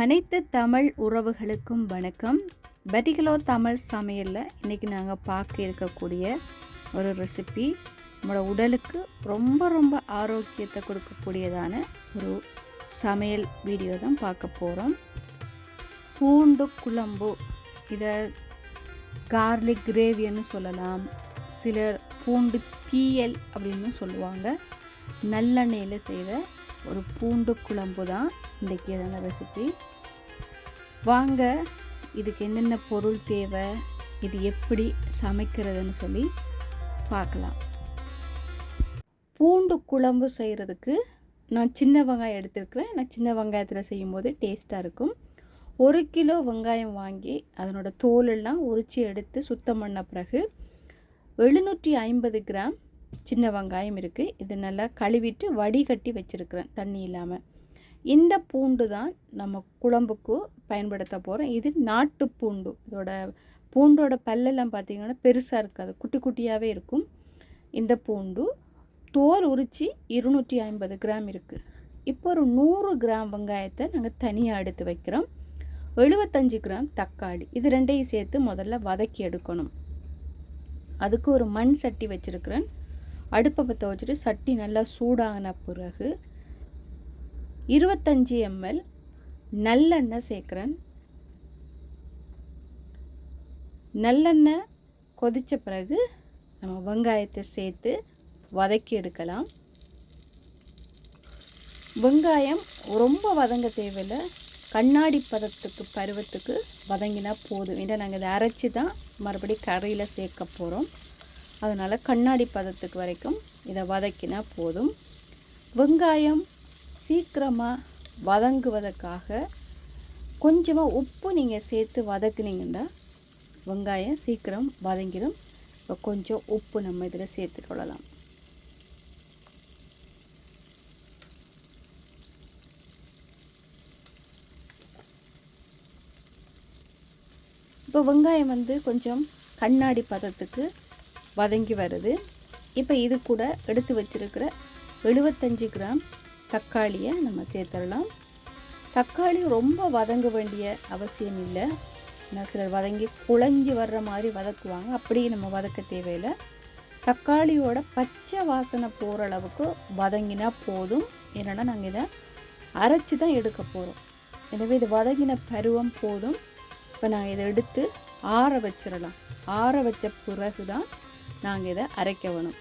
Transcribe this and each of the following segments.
அனைத்து தமிழ் உறவுகளுக்கும் வணக்கம். பெட்டிகளோ தமிழ் சமையலில் இன்றைக்கி நாங்கள் பார்க்க இருக்கக்கூடிய ஒரு ரெசிபி நம்மளோட உடலுக்கு ரொம்ப ரொம்ப ஆரோக்கியத்தை கொடுக்கக்கூடியதான ஒரு சமையல் வீடியோ தான் பார்க்க போகிறோம் பூண்டு குழம்பு இதை கார்லிக் கிரேவின்னு சொல்லலாம். சிலர் பூண்டு தீயல் அப்படின்னு சொல்லுவாங்க. நல்லெண்ணெயில் செய்த ஒரு பூண்டு குழம்பு தான். இன்றைக்கி அதான ரெசிபி வாங்க இதுக்கு என்னென்ன பொருள் தேவை இது எப்படி சமைக்கிறதுன்னு சொல்லி பார்க்கலாம். பூண்டு குழம்பு செய்கிறதுக்கு நான் சின்ன வெங்காயம் எடுத்துருக்கிறேன். நான் சின்ன வெங்காயத்தில் செய்யும்போது டேஸ்ட்டாக இருக்கும். ஒரு கிலோ வெங்காயம் வாங்கி அதனோட தோலெல்லாம் உரித்து எடுத்து சுத்தம் பண்ண பிறகு எழுநூற்றி ஐம்பது கிராம் சின்ன வெங்காயம் இருக்குது இது நல்லா கழுவிட்டு வடிகட்டி வச்சுருக்கிறேன் தண்ணி இல்லாமல் இந்த பூண்டு தான் நம்ம குழம்புக்கு பயன்படுத்த போகிறோம் இது நாட்டு பூண்டு. இதோட பூண்டோட பல்லெல்லாம் பார்த்திங்கன்னா பெருசாக இருக்காது. குட்டி குட்டியாகவே இருக்கும். இந்த பூண்டு தோல் உரித்து இருநூற்றி ஐம்பது கிராம் இருக்குது இப்போ ஒரு நூறு கிராம் வெங்காயத்தை நாங்கள் தனியாக எடுத்து வைக்கிறோம். எழுபத்தஞ்சு கிராம் தக்காளி. இது ரெண்டையும் சேர்த்து முதல்ல வதக்கி எடுக்கணும். அதுக்கு ஒரு மண் சட்டி வச்சுருக்கிறேன். அடுப்பை பற்ற வச்சுட்டு சட்டி நல்லா சூடாகின பிறகு இருபத்தஞ்சி எம்எல் நல்லெண்ணெய் சேர்க்குறேன். நல்லெண்ணெய் கொதித்த பிறகு நம்ம வெங்காயத்தை சேர்த்து வதக்கி எடுக்கலாம். வெங்காயம் ரொம்ப வதங்க தேவையில்லை. கண்ணாடி பதத்துக்கு பருவத்துக்கு வதங்கினா போதும். ஏன்னா நாங்கள் இதை அரைச்சி தான் மறுபடியும் கரையில் சேர்க்க போகிறோம் அதனால் கண்ணாடி பதத்துக்கு வரைக்கும் இதை வதக்கினா போதும். வெங்காயம் சீக்கிரமாக வதங்குவதற்காக கொஞ்சமாக உப்பு நீங்கள் சேர்த்து வதக்குனீங்கன்னா வெங்காயம் சீக்கிரம் வதங்கிடும். இப்போ கொஞ்சம் உப்பு நம்ம இதில் சேர்த்துக்கொள்ளலாம் இப்போ வெங்காயம் வந்து கொஞ்சம் கண்ணாடி பதத்துக்கு வதங்கி வருது. இப்போ இது கூட எடுத்து வச்சுருக்கிற எழுபத்தஞ்சி கிராம் தக்காளியை நம்ம சேர்த்துடலாம். தக்காளி ரொம்ப வதங்க வேண்டிய அவசியம் இல்லை. நான் சிலர் வதங்கி குழஞ்சி வர்ற மாதிரி வதக்குவாங்க. அப்படியே நம்ம வதக்க தேவையில்லை. தக்காளியோட பச்சை வாசனை போகிற அளவுக்கு வதங்கினா போதும். என்னென்னா நாங்கள் இதை அரைச்சி தான் எடுக்க போகிறோம் எனவே இது வதங்கின பருவம் போதும். இப்போ நாங்கள் இதை எடுத்து ஆற வச்சிடலாம். ஆற வச்ச பிறகு தான் நாங்கள் இதை அரைக்க வேணும்.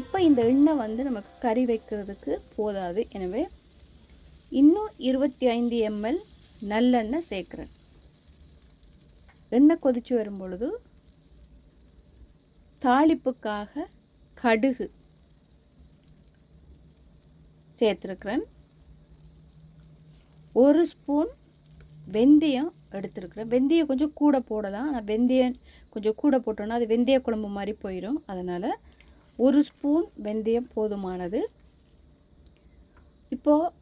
இப்போ இந்த எண்ணெய் வந்து நமக்கு கறி வைக்கிறதுக்கு போதாது. எனவே இன்னும் இருபத்தி ஐந்து எம்எல் நல்லெண்ணெய் சேர்க்குறேன். எண்ணெய் கொதித்து வரும் பொழுது தாளிப்புக்காக கடுகு சேர்த்துருக்குறேன். ஒரு ஸ்பூன் வெந்தயம் எடுத்துருக்குறேன். வெந்தயம் கொஞ்சம் கூட போடலாம். ஆனால் வெந்தயம் கொஞ்சம் கூட போட்டோன்னா அது வெந்தய குழம்பு மாதிரி போயிடும் அதனால் ஒரு ஸ்பூன் வெந்தயம் போதுமானது. இப்போது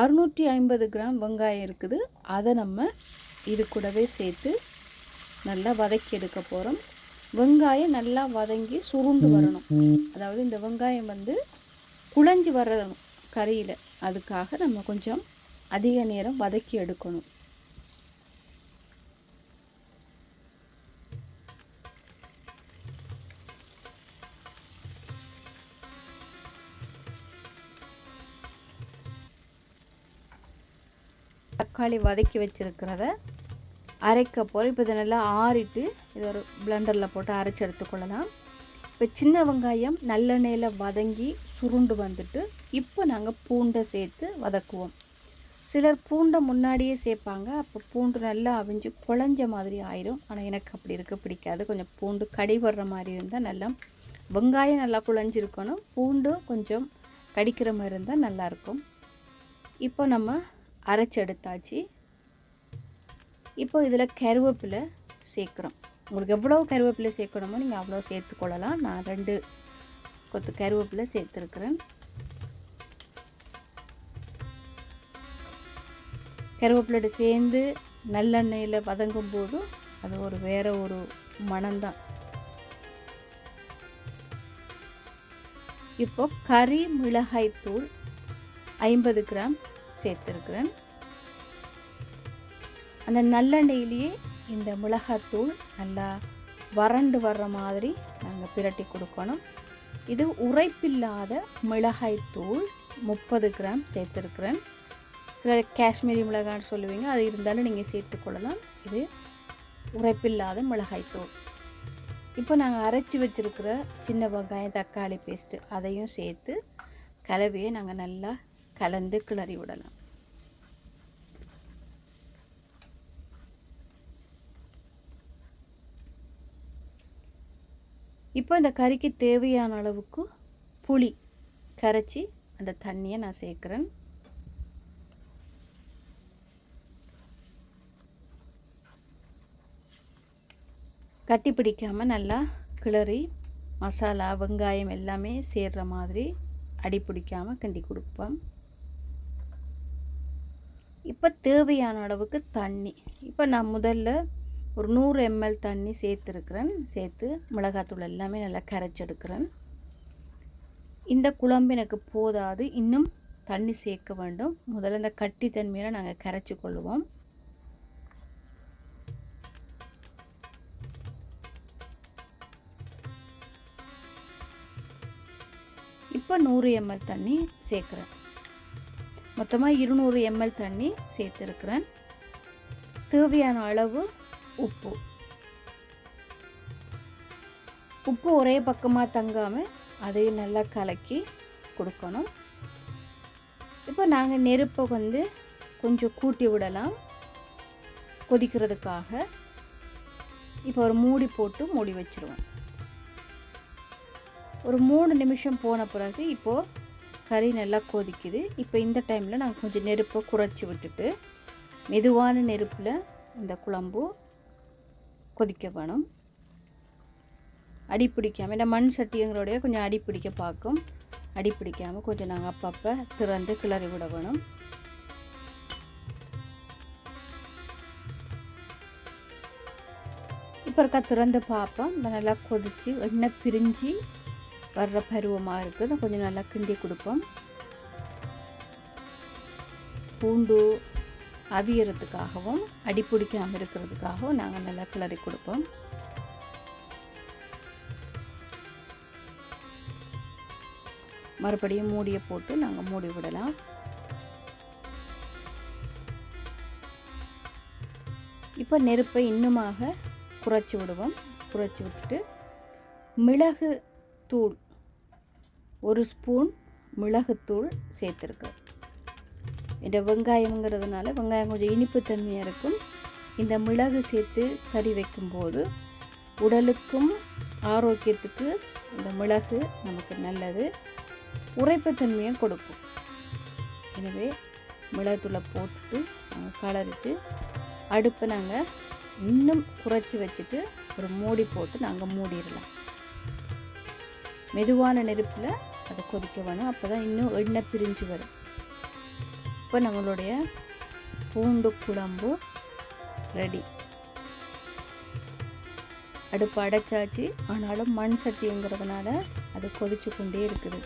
அறுநூற்றி ஐம்பது கிராம் வெங்காயம் இருக்குது. அதை நம்ம இது கூடவே சேர்த்து நல்லா வதக்கி எடுக்க போகிறோம் வெங்காயம் நல்லா வதங்கி சுருண்டு வரணும். அதாவது இந்த வெங்காயம் வந்து குழஞ்சி வரணும் கறியில். அதுக்காக நம்ம கொஞ்சம் அதிக நேரம் வதக்கி எடுக்கணும். தக்காளி வதக்கி வச்சுருக்கிறத அரைக்க போகிறோம் இப்போ இதை நல்லா ஆறிட்டு இதை ஒரு பிளண்டரில் போட்டு அரைச்சி எடுத்துக்கொள்ளலாம். இப்போ சின்ன வெங்காயம் நல்லெண்ணெயில் வதங்கி சுருண்டு வந்துட்டு இப்போ நாங்கள் பூண்டை சேர்த்து வதக்குவோம். சிலர் பூண்டை முன்னாடியே சேர்ப்பாங்க. அப்போ பூண்டு நல்லா அவிஞ்சு குழஞ்ச மாதிரி ஆயிரும். ஆனால் எனக்கு அப்படி இருக்க பிடிக்காது. கொஞ்சம் பூண்டு கடிபடுற மாதிரி இருந்தால் நல்லா வெங்காயம் நல்லா குழஞ்சிருக்கணும். பூண்டு கொஞ்சம் கடிக்கிற மாதிரி இருந்தால் நல்லாயிருக்கும் இப்போ நம்ம அரைச்சி எடுத்தாச்சு. இப்போ இதில் கருவேப்பிலை சேர்க்குறோம். உங்களுக்கு எவ்வளோ கருவேப்பிலை சேர்க்கணுமோ நீங்கள் அவ்வளோ சேர்த்துக்கொள்ளலாம். நான் ரெண்டு கொத்து கருவேப்பிலை சேர்த்துருக்குறேன். கருவேப்பிலோட சேர்ந்து நல்லெண்ணெயில் வதங்கும் போதும் அது ஒரு வேற ஒரு மனம்தான் இப்போ கறி மிளகாய்த்தூள் ஐம்பது கிராம் சேர்த்துருக்குறேன். அந்த நல்லெண்ணெயிலேயே இந்த மிளகாத்தூள் நல்லா வறண்டு வர்ற மாதிரி நாங்கள் பிரட்டி கொடுக்கணும். இது உரைப்பில்லாத மிளகாய்த்தூள் முப்பது கிராம் சேர்த்துருக்குறேன். சில காஷ்மீரி மிளகான்னு சொல்லுவீங்க அது இருந்தாலும் நீங்கள் சேர்த்துக்கொள்ளலாம் இது உரைப்பில்லாத மிளகாய்த்தூள் இப்போ நாங்கள் அரைச்சி வச்சுருக்கிற சின்ன வெங்காயம் தக்காளி பேஸ்ட்டு அதையும் சேர்த்து கலவையை நாங்கள் நல்லா கலந்து கிளறி விடலாம். இப்போ இந்த கறிக்கு தேவையான அளவுக்கு புளி கரைச்சி அந்த தண்ணியை நான் சேர்க்குறேன். கட்டி பிடிக்காமல் நல்லா கிளறி மசாலா வெங்காயம் எல்லாமே சேர்கிற மாதிரி அடி பிடிக்காமல் கிண்டி கொடுப்போம். இப்போ தேவையான அளவுக்கு தண்ணி. இப்போ நான் முதல்ல ஒரு நூறு எம்எல் தண்ணி சேர்த்துருக்குறேன். சேர்த்து மிளகாத்தூள் எல்லாமே நல்லா கரைச்செடுக்கிறேன். இந்த குழம்பு எனக்கு போதாது. இன்னும் தண்ணி சேர்க்க வேண்டும். முதல்ல இந்த கட்டி தன்மையில் நாங்கள் கரைச்சி கொள்ளுவோம். இப்போ நூறு எம்எல் தண்ணி சேர்க்குறேன். மொத்தமாக இருநூறு எம்எல் தண்ணி சேர்த்துருக்குறேன். தேவையான அளவு உப்பு. உப்பு ஒரே பக்கமாக தங்காமல் அதையும் நல்லா கலக்கி கொடுக்கணும். இப்போ நாங்கள் நெருப்பை வந்து கொஞ்சம் கூட்டி விடலாம். கொதிக்கிறதுக்காக. இப்போ ஒரு மூடி போட்டு மூடி வச்சுருவோம். ஒரு மூணு நிமிஷம் போன பிறகு இப்போது கறி நல்லா கொதிக்குது. இப்போ இந்த டைமில் நாங்கள் கொஞ்சம் நெருப்பை குறைச்சி விட்டுட்டு மெதுவான நெருப்பில் இந்த குழம்பு கொதிக்க வேணும். அடி பிடிக்காமல் இந்த மண் சட்டிங்கிறோடைய கொஞ்சம் அடி பிடிக்க பார்க்கும். அடி பிடிக்காமல் கொஞ்சம் நாங்கள் அப்பப்போ திறந்து கிளறி விட வேணும். இப்போ இருக்கா திறந்து பார்ப்போம் நல்லா கொதித்து எண்ணெய் பிரிஞ்சு வர்ற பருவமாக இருக்குது. கொஞ்சம் நல்லா கிண்டி கொடுப்போம். பூண்டு அவியறதுக்காகவும் அடி பிடிக்காமல் இருக்கிறதுக்காகவும் நாங்கள் நல்லா கிளறி கொடுப்போம். மறுபடியும் மூடியை போட்டு நாங்கள் மூடி விடலாம். இப்போ நெருப்பை இன்னுமாக குறைச்சி விடுவோம். குறைச்சி விட்டுட்டு மிளகு தூள் ஒரு ஸ்பூன் மிளகுத்தூள் சேர்த்துருக்கேன் இந்த வெங்காயங்கிறதுனால வெங்காயம் கொஞ்சம் இனிப்பு தன்மையாக இருக்கும். இந்த மிளகு சேர்த்து கறி வைக்கும்போது உடலுக்கும் ஆரோக்கியத்துக்கு இந்த மிளகு நமக்கு நல்லது. உரைப்புத்தன்மையை கொடுக்கும். எனவே மிளகுத்தூளை போட்டுட்டு நாங்கள் கலரிட்டு அடுப்பை நாங்கள் இன்னும் குறைச்சி வச்சுட்டு ஒரு மூடி போட்டு நாங்கள் மூடிடலாம். மெதுவான நெருப்பில் அதை கொதிக்க வேணும். அப்போ தான் இன்னும் எண்ணெய் பிரிஞ்சு வரும். இப்போ நம்மளுடைய பூண்டு குழம்பு ரெடி அடுப்பு அடைச்சாச்சு. ஆனாலும் மண் சட்டிங்கிறதுனால அது கொதிச்சு கொண்டே இருக்குது.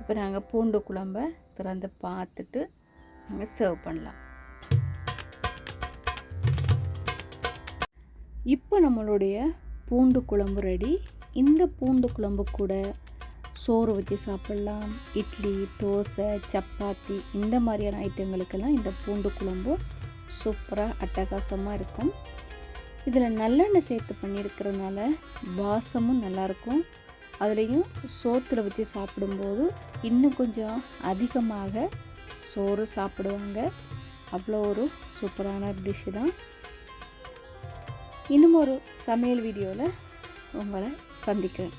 இப்போ நாங்கள் பூண்டு குழம்பை திறந்து பார்த்துட்டு நாங்கள் சர்வ் பண்ணலாம். இப்போ நம்மளுடைய பூண்டு குழம்பு ரெடி இந்த பூண்டு குழம்பு கூட சோறு வச்சு சாப்பிட்லாம். இட்லி தோசை சப்பாத்தி இந்த மாதிரியான ஐட்டங்களுக்கெல்லாம் இந்த பூண்டு குழம்பு சூப்பராக அட்டகாசமாக இருக்கும். இதில் நல்லெண்ணெய் சேர்த்து பண்ணியிருக்கிறதுனால வாசமும் நல்லாயிருக்கும். அதுலேயும் சோத்தில் வச்சு சாப்பிடும்போது இன்னும் கொஞ்சம் அதிகமாக சோறு சாப்பிடுவாங்க. அவ்வளோ ஒரு சூப்பரான டிஷ்ஷு தான். இன்னும் ஒரு சமையல் வீடியோவில் உங்களை சந்திக்கிறேன்.